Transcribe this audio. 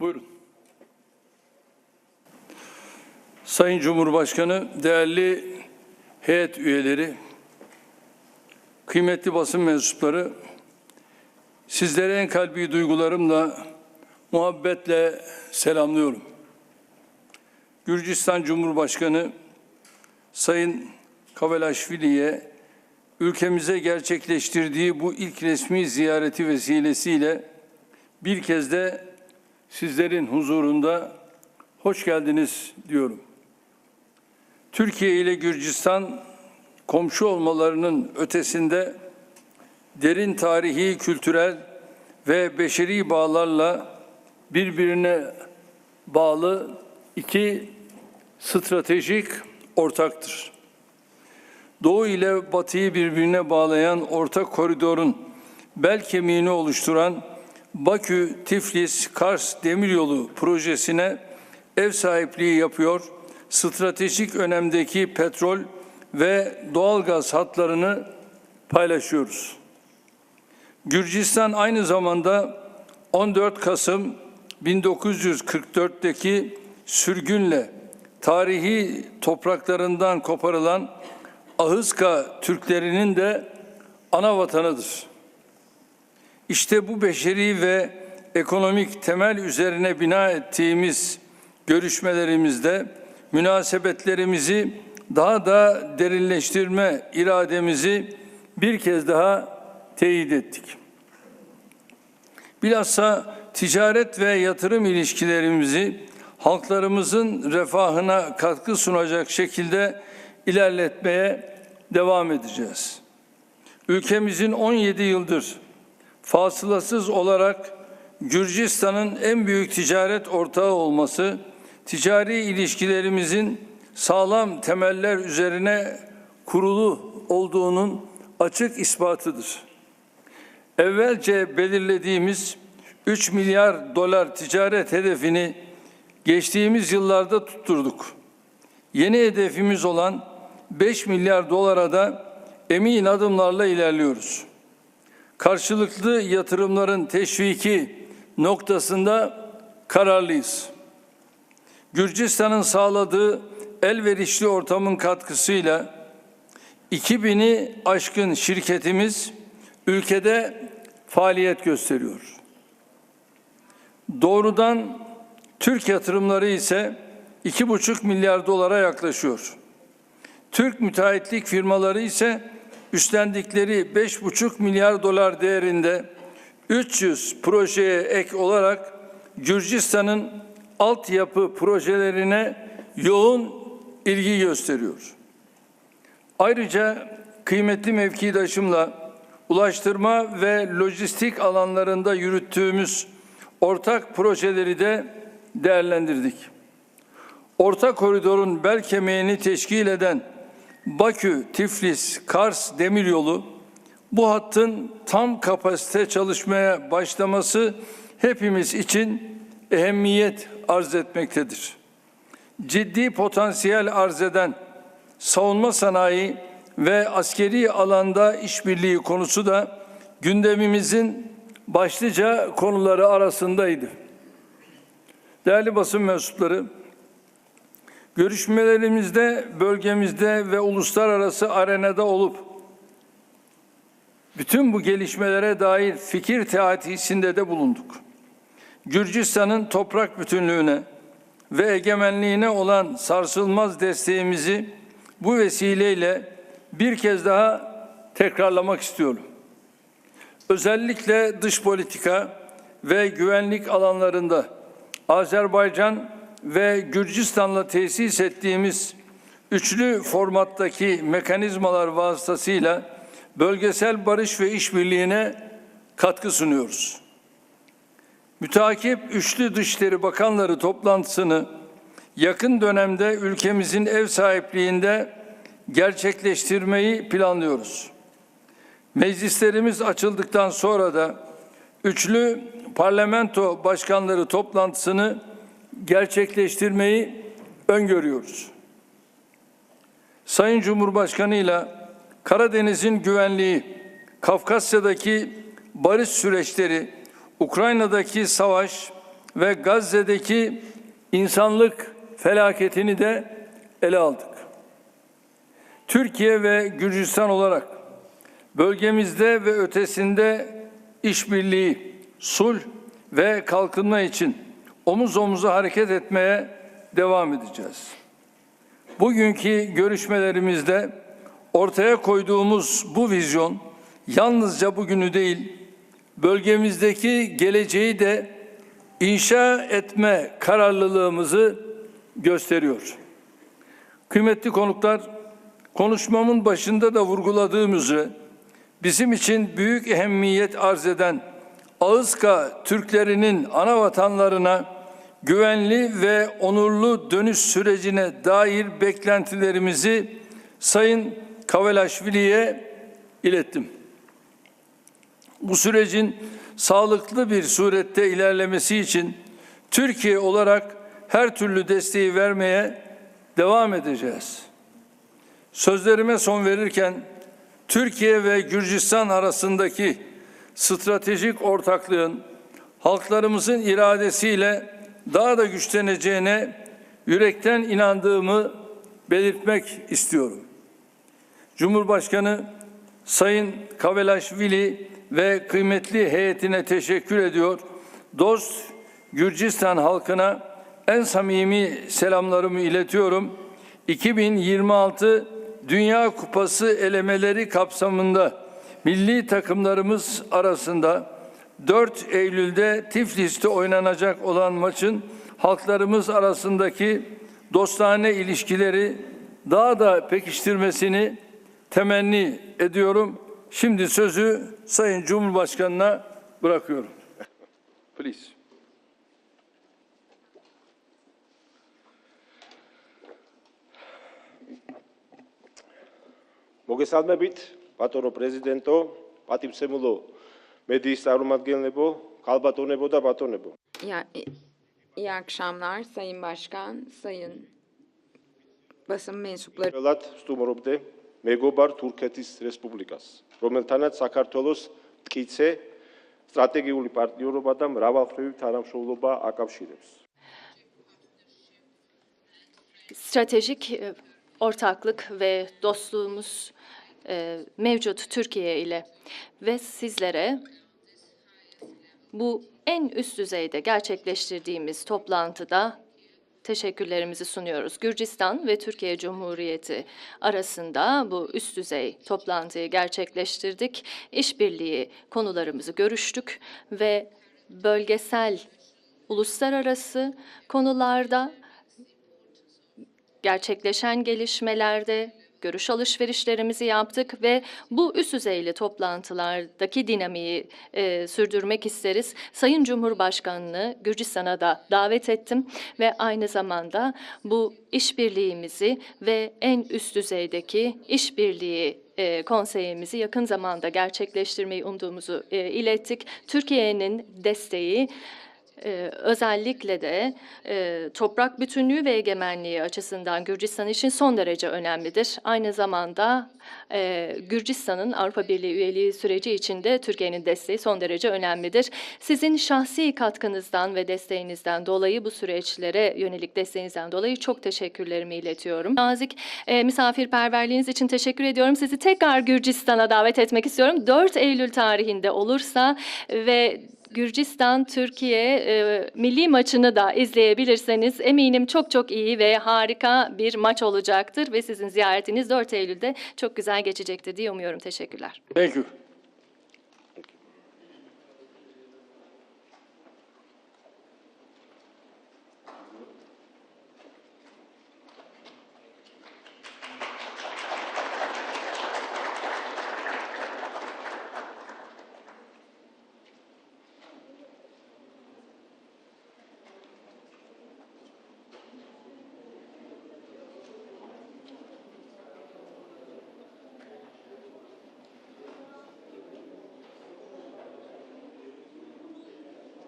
Buyurun. Sayın Cumhurbaşkanı, değerli heyet üyeleri, kıymetli basın mensupları, sizlere en kalbi duygularımla, muhabbetle selamlıyorum. Gürcistan Cumhurbaşkanı Sayın Kavelaşvili'ye ülkemize gerçekleştirdiği bu ilk resmi ziyareti vesilesiyle bir kez de sizlerin huzurunda hoş geldiniz diyorum. Türkiye ile Gürcistan komşu olmalarının ötesinde derin tarihi, kültürel ve beşeri bağlarla birbirine bağlı iki stratejik ortaktır. Doğu ile Batı'yı birbirine bağlayan ortak koridorun bel kemiğini oluşturan Bakü-Tiflis-Kars Demiryolu projesine ev sahipliği yapıyor, stratejik önemdeki petrol ve doğalgaz hatlarını paylaşıyoruz. Gürcistan aynı zamanda 14 Kasım 1944'teki sürgünle tarihi topraklarından koparılan Ahıska Türklerinin de ana vatanıdır. İşte bu beşeri ve ekonomik temel üzerine bina ettiğimiz görüşmelerimizde münasebetlerimizi daha da derinleştirme irademizi bir kez daha teyit ettik. Bilhassa ticaret ve yatırım ilişkilerimizi halklarımızın refahına katkı sunacak şekilde ilerletmeye devam edeceğiz. Ülkemizin 17 yıldır fasılasız olarak Gürcistan'ın en büyük ticaret ortağı olması, ticari ilişkilerimizin sağlam temeller üzerine kurulu olduğunun açık ispatıdır. Evvelce belirlediğimiz 3 milyar dolar ticaret hedefini geçtiğimiz yıllarda tutturduk. Yeni hedefimiz olan 5 milyar dolara da emin adımlarla ilerliyoruz. Karşılıklı yatırımların teşviki noktasında kararlıyız. Gürcistan'ın sağladığı elverişli ortamın katkısıyla 2000'i aşkın şirketimiz ülkede faaliyet gösteriyor. Doğrudan Türk yatırımları ise 2,5 milyar dolara yaklaşıyor. Türk müteahhitlik firmaları ise üstlendikleri 5,5 milyar dolar değerinde 300 projeye ek olarak Gürcistan'ın altyapı projelerine yoğun ilgi gösteriyor. Ayrıca kıymetli mevkidaşımla ulaştırma ve lojistik alanlarında yürüttüğümüz ortak projeleri de değerlendirdik. Orta koridorun bel kemiğini teşkil eden Bakü, Tiflis, Kars demiryolu bu hattın tam kapasite çalışmaya başlaması hepimiz için ehemmiyet arz etmektedir. Ciddi potansiyel arz eden savunma sanayi ve askeri alanda işbirliği konusu da gündemimizin başlıca konuları arasındaydı. Değerli basın mensupları, görüşmelerimizde bölgemizde ve uluslararası arenada olup bütün bu gelişmelere dair fikir teatisinde de bulunduk. Gürcistan'ın toprak bütünlüğüne ve egemenliğine olan sarsılmaz desteğimizi bu vesileyle bir kez daha tekrarlamak istiyorum. Özellikle dış politika ve güvenlik alanlarında Azerbaycan ve Gürcistan'la tesis ettiğimiz üçlü formattaki mekanizmalar vasıtasıyla bölgesel barış ve işbirliğine katkı sunuyoruz. Mütakip Üçlü Dışişleri Bakanları toplantısını yakın dönemde ülkemizin ev sahipliğinde gerçekleştirmeyi planlıyoruz. Meclislerimiz açıldıktan sonra da üçlü parlamento başkanları toplantısını gerçekleştirmeyi öngörüyoruz. Sayın Cumhurbaşkanı ile Karadeniz'in güvenliği, Kafkasya'daki barış süreçleri, Ukrayna'daki savaş ve Gazze'deki insanlık felaketini de ele aldık. Türkiye ve Gürcistan olarak bölgemizde ve ötesinde işbirliği, sulh ve kalkınma için omuz omuza hareket etmeye devam edeceğiz. Bugünkü görüşmelerimizde ortaya koyduğumuz bu vizyon yalnızca bugünü değil, bölgemizdeki geleceği de inşa etme kararlılığımızı gösteriyor. Kıymetli konuklar, konuşmamın başında da vurguladığım üzere bizim için büyük ehemmiyet arz eden Ağızka Türklerinin ana vatanlarına güvenli ve onurlu dönüş sürecine dair beklentilerimizi Sayın Kavelaşvili'ye ilettim. Bu sürecin sağlıklı bir surette ilerlemesi için Türkiye olarak her türlü desteği vermeye devam edeceğiz. Sözlerime son verirken Türkiye ve Gürcistan arasındaki stratejik ortaklığın halklarımızın iradesiyle daha da güçleneceğine yürekten inandığımı belirtmek istiyorum. Cumhurbaşkanı Sayın Kavelaşvili ve kıymetli heyetine teşekkür ediyor. Dost Gürcistan halkına en samimi selamlarımı iletiyorum. 2026 Dünya Kupası elemeleri kapsamında milli takımlarımız arasında 4 Eylül'de Tiflis'te oynanacak olan maçın halklarımız arasındaki dostane ilişkileri daha da pekiştirmesini temenni ediyorum. Şimdi sözü Sayın Cumhurbaşkanı'na bırakıyorum. Please. მოგესალმებით, ბატონო პრეზიდენტო, პატივცემულო მედიის წარმომადგენლებო, ქალბატონებო და ბატონებო. Ya, i- iyi akşamlar Sayın Başkan, Sayın basın mensupları. ყველად სტუმრობდე მეგობარ თურქეთის რესპუბლიკას, რომელთანაც საქართველოს მტკიცე სტრატეგიული პარტნიორობა და მრავალმხრივი თანამშრომლობა აკავშირებს. stratejik e, ortaklık ve dostluğumuz e, mevcut Türkiye ile ve sizlere bu en üst düzeyde gerçekleştirdiğimiz toplantıda teşekkürlerimizi sunuyoruz. Gürcistan ve Türkiye Cumhuriyeti arasında bu üst düzey toplantıyı gerçekleştirdik. İşbirliği konularımızı görüştük ve bölgesel uluslararası konularda gerçekleşen gelişmelerde görüş alışverişlerimizi yaptık ve bu üst düzeyli toplantılardaki dinamiği e, sürdürmek isteriz. Sayın Cumhurbaşkanını Gürcistan'a da davet ettim ve aynı zamanda bu işbirliğimizi ve en üst düzeydeki işbirliği e, konseyimizi yakın zamanda gerçekleştirmeyi umduğumuzu e, ilettik. Türkiye'nin desteği ee, özellikle de e, toprak bütünlüğü ve egemenliği açısından Gürcistan için son derece önemlidir. Aynı zamanda e, Gürcistan'ın Avrupa Birliği üyeliği süreci içinde Türkiye'nin desteği son derece önemlidir. Sizin şahsi katkınızdan ve desteğinizden dolayı bu süreçlere yönelik desteğinizden dolayı çok teşekkürlerimi iletiyorum. Nazik e, misafirperverliğiniz için teşekkür ediyorum. Sizi tekrar Gürcistan'a davet etmek istiyorum. 4 Eylül tarihinde olursa ve Gürcistan Türkiye e, milli maçını da izleyebilirseniz eminim çok çok iyi ve harika bir maç olacaktır ve sizin ziyaretiniz 4 Eylül'de çok güzel geçecektir diye umuyorum. Teşekkürler. Thank you.